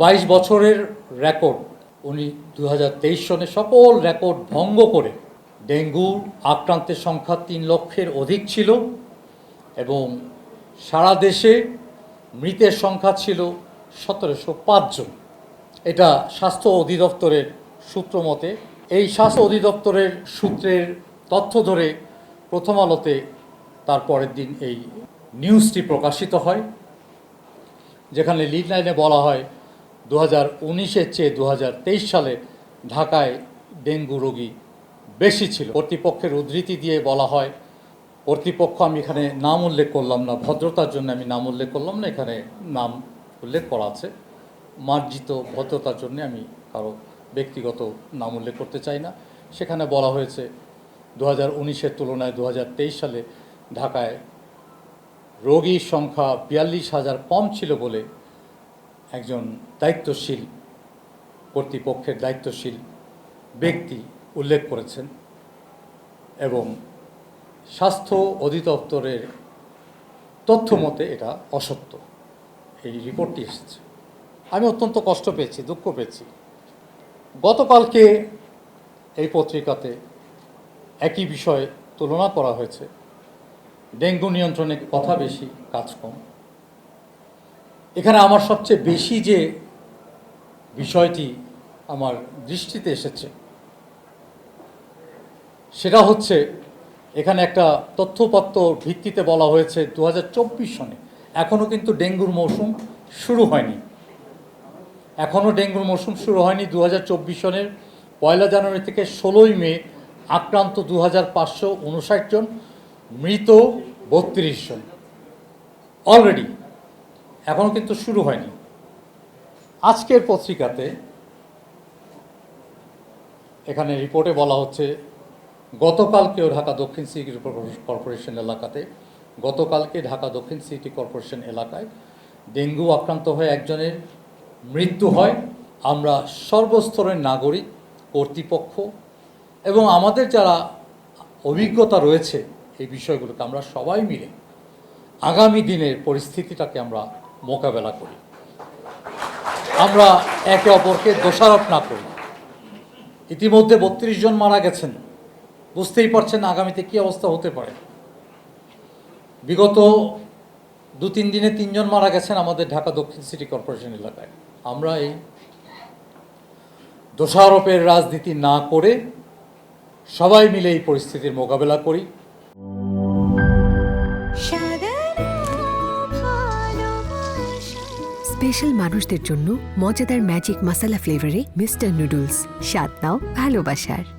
বাইশ বছরের রেকর্ড, উনি দু হাজার তেইশ সনে সকল রেকর্ড ভঙ্গ করে ডেঙ্গুর আক্রান্তের সংখ্যা তিন লক্ষের অধিক ছিল এবং সারা দেশে মৃতের সংখ্যা ছিল সতেরোশো পাঁচজন এটা স্বাস্থ্য অধিদপ্তরের সূত্র মতে, এই স্বাস্থ্য অধিদপ্তরের সূত্রের তথ্য ধরে প্রথম আলোতে তার পরের দিন এই নিউজটি প্রকাশিত হয়, যেখানে লিড লাইনে বলা হয় দু হাজার উনিশের চেয়ে দু হাজার তেইশ সালে ঢাকায় ডেঙ্গু রোগী বেশি ছিল। কর্তৃপক্ষের উদ্ধৃতি দিয়ে বলা হয়, কর্তৃপক্ষ আমি এখানে নাম উল্লেখ করলাম না, ভদ্রতার জন্য আমি নাম উল্লেখ করলাম না, এখানে নাম উল্লেখ করা আছে। মার্জিত ভদ্রতার জন্য আমি কারও ব্যক্তিগত নাম উল্লেখ করতে চাই না। সেখানে বলা হয়েছে দু হাজার উনিশের তুলনায় দু হাজার তেইশ সালে ঢাকায় রোগীর সংখ্যা বিয়াল্লিশ হাজার কম ছিল বলে একজন দায়িত্বশীল, কর্তৃপক্ষের দায়িত্বশীল ব্যক্তি উল্লেখ করেছেন এবং স্বাস্থ্য অধিদপ্তরের তথ্য মতে এটা অসত্য। এই রিপোর্টটি এসেছে। আমি অত্যন্ত কষ্ট পেয়েছি, দুঃখ পেয়েছি। গতকালকে এই পত্রিকাতে একই বিষয় তুলনা করা হয়েছে। ডেঙ্গু নিয়ন্ত্রণে কথা বেশি, কাজ কম। এখানে আমার সবচেয়ে বেশি যে বিষয়টি আমার দৃষ্টিতে এসেছে, সেটা হচ্ছে এখানে একটা তথ্যপত্র ভিত্তিতে বলা হয়েছে দু হাজার চব্বিশ সনে। এখনও কিন্তু ডেঙ্গুর মৌসুম শুরু হয়নি। এখনও ডেঙ্গুর মৌসুম শুরু হয়নি দু সনের। পয়লা জানুয়ারি থেকে ষোলোই মে আক্রান্ত দু হাজার পাঁচশো উনষাট জন, মৃত বত্রিশ জন। অলরেডি এখনও কিন্তু শুরু হয়নি। আজকের পত্রিকাতে এখানে রিপোর্টে বলা হচ্ছে, গতকালকেও ঢাকা দক্ষিণ সিটি কর্পোরেশন এলাকাতে, গতকালকে ঢাকা দক্ষিণ সিটি কর্পোরেশন এলাকায় ডেঙ্গু আক্রান্ত হয়ে একজনের মৃত্যু হয়। আমরা সর্বস্তরের নাগরিক, কর্তৃপক্ষ এবং আমাদের যারা অভিজ্ঞতা রয়েছে এই বিষয়গুলোকে আমরা সবাই মিলে আগামী দিনের পরিস্থিতিটাকে আমরা মোকাবেলা করি। আমরা একে অপরকে দোষারোপ না করি। ইতিমধ্যে বত্রিশ জন মারা গেছেন। বুঝতেই পারছেন আগামীতে কী অবস্থা হতে পারে। বিগত দু তিন দিনে তিনজন মারা গেছেন আমাদের ঢাকা দক্ষিণ সিটি কর্পোরেশন এলাকায়। আমরা এই দোষারোপের রাজনীতি না করে সবাই মিলে এই পরিস্থিতির মোকাবেলা করি। স্পেশাল মানুষদের জন্য মজাদার ম্যাজিক মাসালা ফ্লেভারে মিস্টার নুডলস। স্বাদ নাও ভালোবাসার।